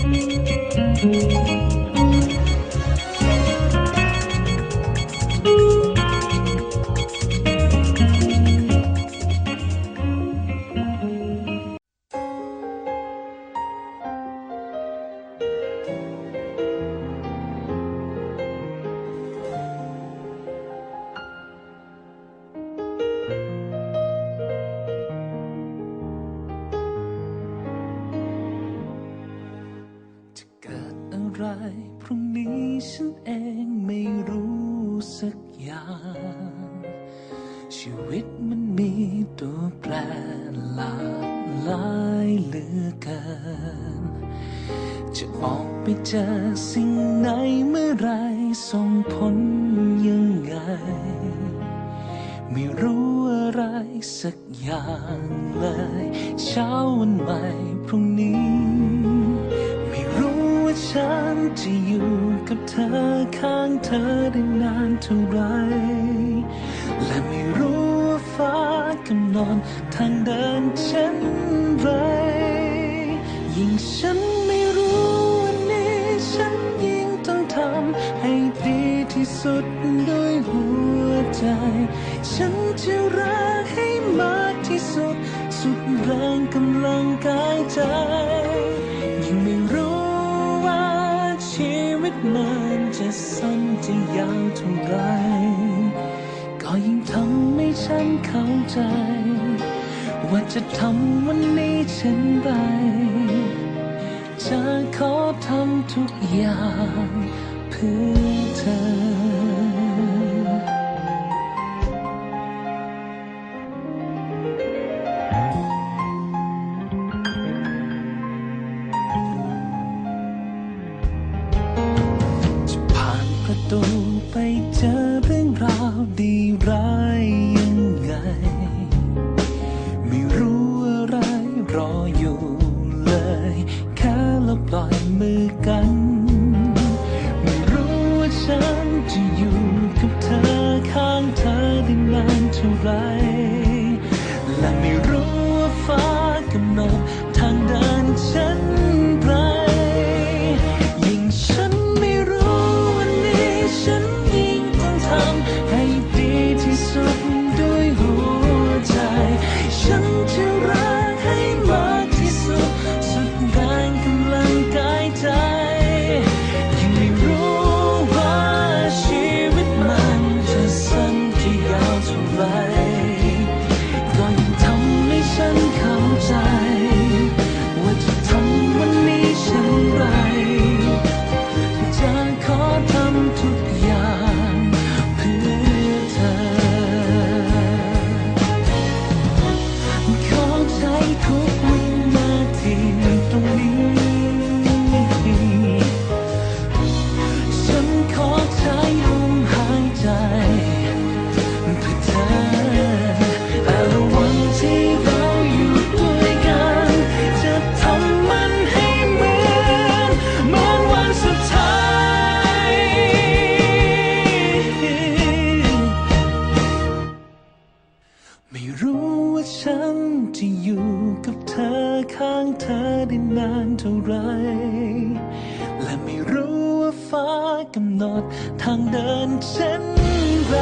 จะ ไรพรุ่งนี้ฉันเองไม่รู้สักอย่าง ชีวิตมันมีตัวแปรหลากหลายเหลือเกิน จะออกไปเจอสิ่งไหนเมื่อไรส่งผลยังไง ไม่รู้อะไรสักอย่างเลย เช้า จะอยู่กับเธอข้างเธอได้นานเท่าไร และไม่รู้ว่าฟ้ากำหนดทางเดินเช่นไร ยิ่งฉันไม่รู้วันนี้ฉันยิ่งต้องทำให้ดีที่สุดด้วยหัวใจ ฉันจะรักให้มากที่สุด สุดแรงกำลังกายใจ มันจะสั้นจะยาวเท่าไร ก็ยิ่งทำให้ฉันเข้าใจ ว่าจะทำวันนี้เช่นไรจะขอทำทุกอย่างเพื่อเธอ เธอข้างเธอได้นานเท่าไร และไม่รู้ว่าฟ้ากำหนดทางเดินเช่นไร